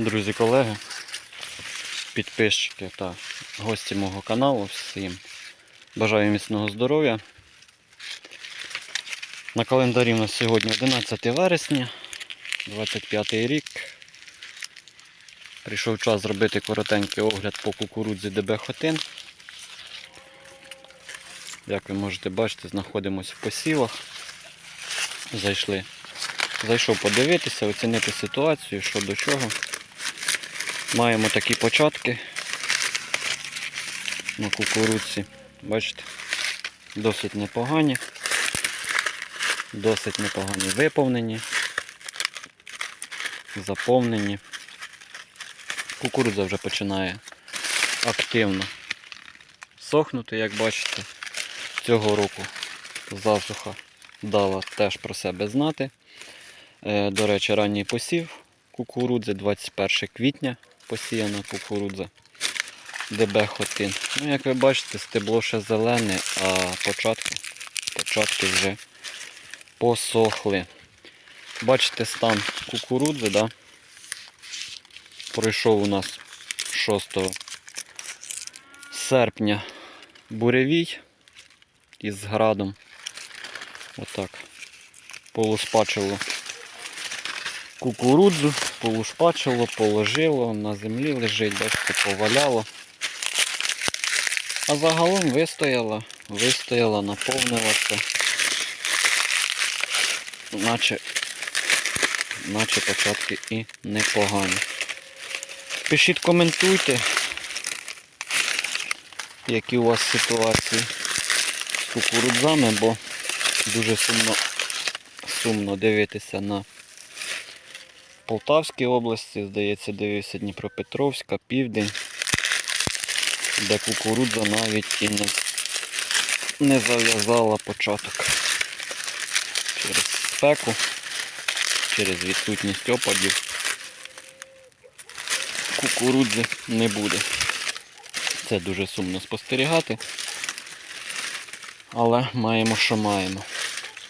Друзі, колеги, підписчики та гості мого каналу, всім бажаю міцного здоров'я. На календарі у нас сьогодні 11 вересня, 25 рік. Прийшов час зробити коротенький огляд по кукурудзі ДБ Хотин. Як ви можете бачити, знаходимося в посівах. Зайшли. Зайшов подивитися, оцінити ситуацію, що до чого. Маємо такі початки на кукурудзі. Бачите, досить непогані, досить непогані виповнені, заповнені. Кукурудза вже починає активно сохнути, як бачите. Цього року засуха дала теж про себе знати. Е, До речі, ранній посів кукурудзи 21 квітня посіяна кукурудза ДБ Хотин. Ну, як ви бачите, стебло ще зелене, а початки, початки вже посохли. Бачите стан кукурудзи, да? пройшов у нас 6 серпня буревій із градом. Отак. Полуспачило кукурудзу, полушпачило, положило, на землі лежить, бачите, поваляло. А загалом вистояла, вистояла, наповнилася. Наче, наче початки і непогані. Пишіть, коментуйте, які у вас ситуації з кукурудзами, бо дуже сумно, сумно дивитися на Полтавській області, здається, дивився Дніпропетровська, Південь, де кукурудза навіть і не, не зав'язала початок через спеку, через відсутність опадів. Кукурудзи не буде. Це дуже сумно спостерігати. Але маємо, що маємо.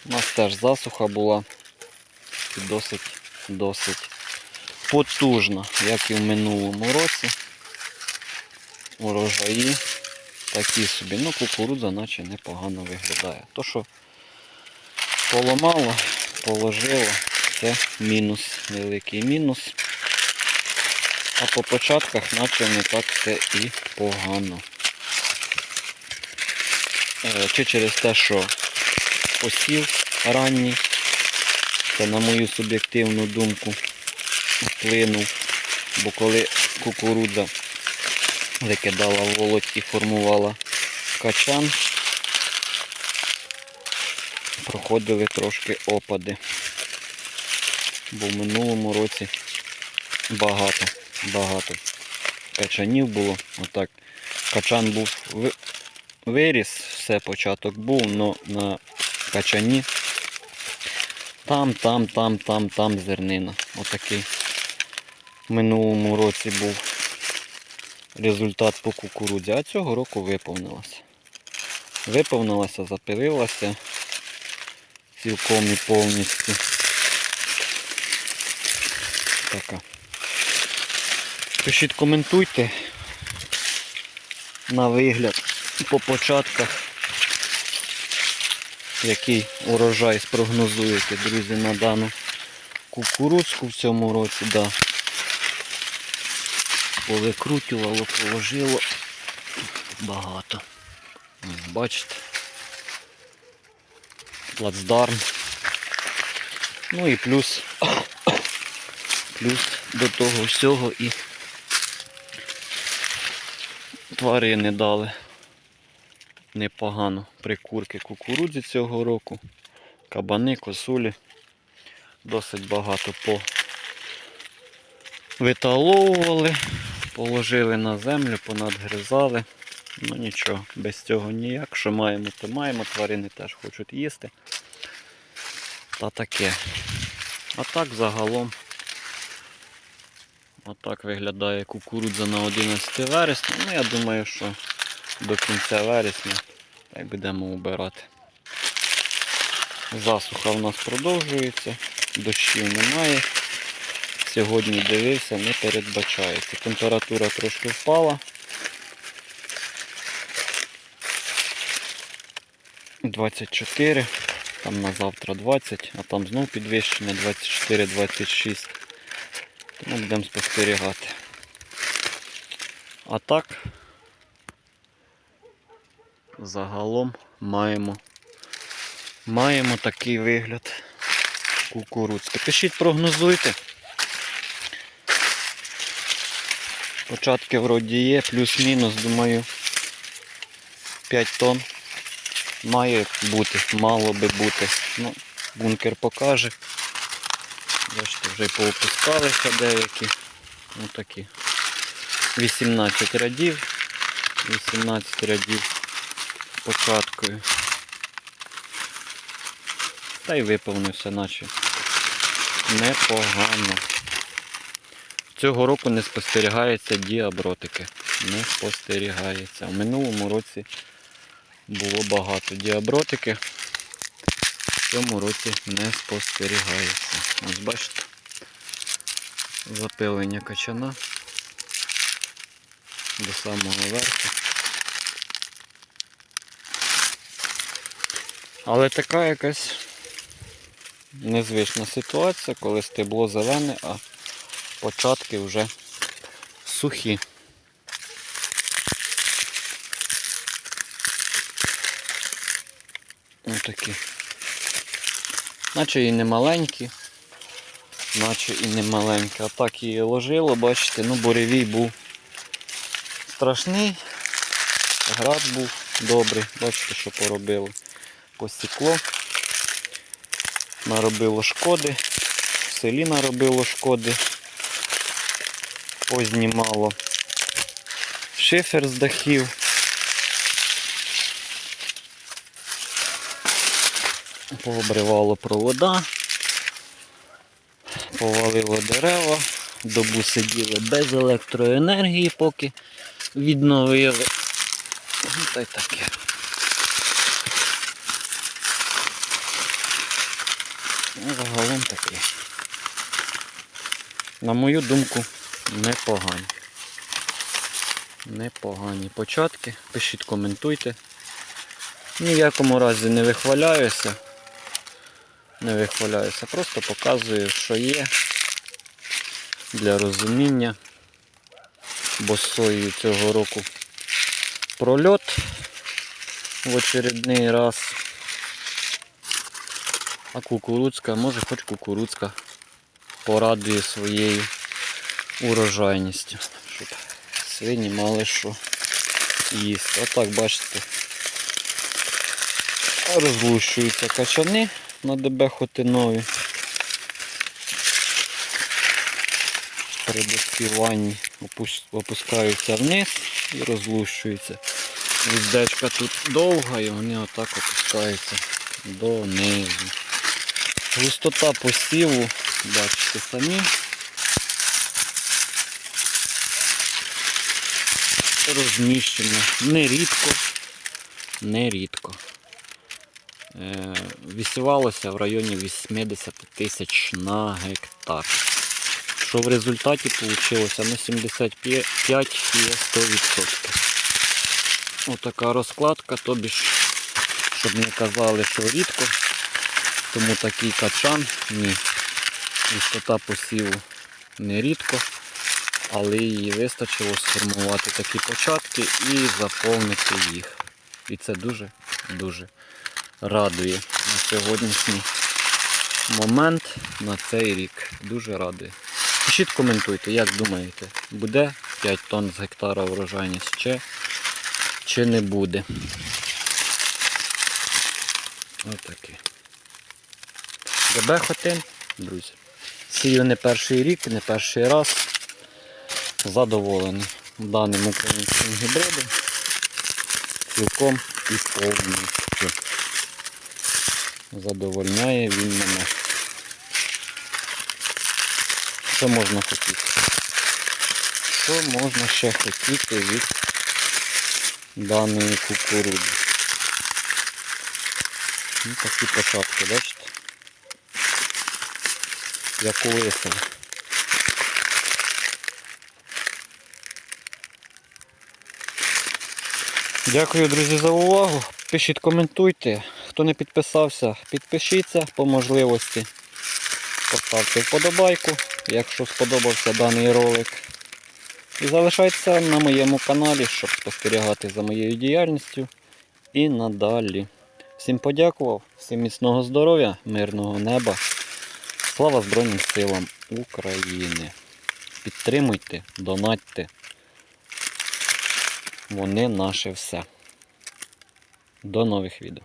У нас теж засуха була і досить потужна, як і в минулому році. Урожаї такі собі. Ну, кукурудза наче непогано виглядає. То, що поламало, положило, це мінус, великий мінус. А по початках наче не так все і погано. Е, Чи через те, що посів ранній, це на мою суб'єктивну думку вплинув. Бо коли кукурудза викидала волоть і формувала качан, проходили трошки опади. Бо в минулому році багато, багато качанів було. Отак. Качан був виріс, все початок був, але на качані там, там, там, там, там зернина. Отакий минулому році був результат по кукурудзі, а цього року виповнилася. Виповнилася, запилилася цілком і повністю. Така. Пишіть, коментуйте на вигляд по початках який урожай спрогнозуєте, друзі, на дану кукурудзку в цьому році, да. Повикрутювало, положило багато. Бачите? Плацдарм. Ну і плюс, плюс до того всього і тварини дали непогано прикурки кукурудзі цього року. Кабани, косулі. Досить багато по виталовували, положили на землю, понадгризали. Ну нічого, без цього ніяк. Що маємо, то маємо. Тварини теж хочуть їсти. Та таке. А так загалом. Отак виглядає кукурудза на 11 вересня. Ну я думаю, що до кінця вересня так будемо убирати. Засуха в нас продовжується, дощів немає. Сьогодні дивився, не передбачається. Температура трошки впала. 24, там на завтра 20, а там знов підвищення 24-26. Тому будемо спостерігати. А так, загалом маємо, маємо такий вигляд кукурудзки. Пишіть, прогнозуйте. Початки вроді є, плюс-мінус, думаю, 5 тонн має бути, мало би бути. Ну, бункер покаже. Бачите, вже й деякі. Ну такі. 18 рядів. 18 рядів початкою. Та й виповнився, наче непогано. Цього року не спостерігається діабротики. Не спостерігається. В минулому році було багато діабротики. В цьому році не спостерігається. Ось бачите, запилення качана до самого верху. Але така якась незвична ситуація, коли стебло зелене, а початки вже сухі. Ось такі. Наче і не маленькі, наче і не маленькі. А так її ложило, бачите, ну буревій був страшний. Град був добрий, бачите, що поробило. Посікло. Наробило шкоди. В селі наробило шкоди. Познімало шифер з дахів. Пообривало провода, повалило дерева, добу сиділи без електроенергії, поки відновили. Ну, Та й таке. Ну, Загалом таке. На мою думку, непогані. Непогані початки. Пишіть, коментуйте. Ні в якому разі не вихваляюся. Не вихваляюся, просто показую, що є для розуміння. Бо з соєю цього року прольот в очередний раз. А кукурудзка, може хоч кукурудзка порадує своєю урожайністю, щоб свині мали що їсти. Отак бачите, розлущуються качани на ДБ Хотинові. При доспіванні опускаються вниз і розлущуються. Віздечка тут довга і вони отак опускаються донизу. Густота посіву, бачите самі. Розміщення нерідко, нерідко. Е, Вісівалося в районі 80 тисяч на гектар. Що в результаті вийшло на 75 є 100%. Отака розкладка, тобі ж, щоб не казали, що рідко, тому такий качан, ні. Висота посіву не рідко, але її вистачило сформувати такі початки і заповнити їх. І це дуже-дуже радує на сьогоднішній момент, на цей рік. Дуже радує. Пишіть, коментуйте, як думаєте, буде 5 тонн з гектара врожайність чи, чи не буде. Отаке. ГБ Хотин, друзі. Сію не перший рік, не перший раз. Задоволений даним українським гібридом. Цілком і повністю. Задовольняє він мене. Що можна хотіти? Що можна ще хотіти від даної кукурудзи? Ну, такі початки, бачите? Як у лисого. Дякую, друзі, за увагу. Пишіть, коментуйте. Хто не підписався, підпишіться по можливості. Поставте вподобайку, якщо сподобався даний ролик. І залишайтеся на моєму каналі, щоб спостерігати за моєю діяльністю і надалі. Всім подякував, всім міцного здоров'я, мирного неба. Слава Збройним силам України. Підтримуйте, донатьте. Вони наше все. До нових відео.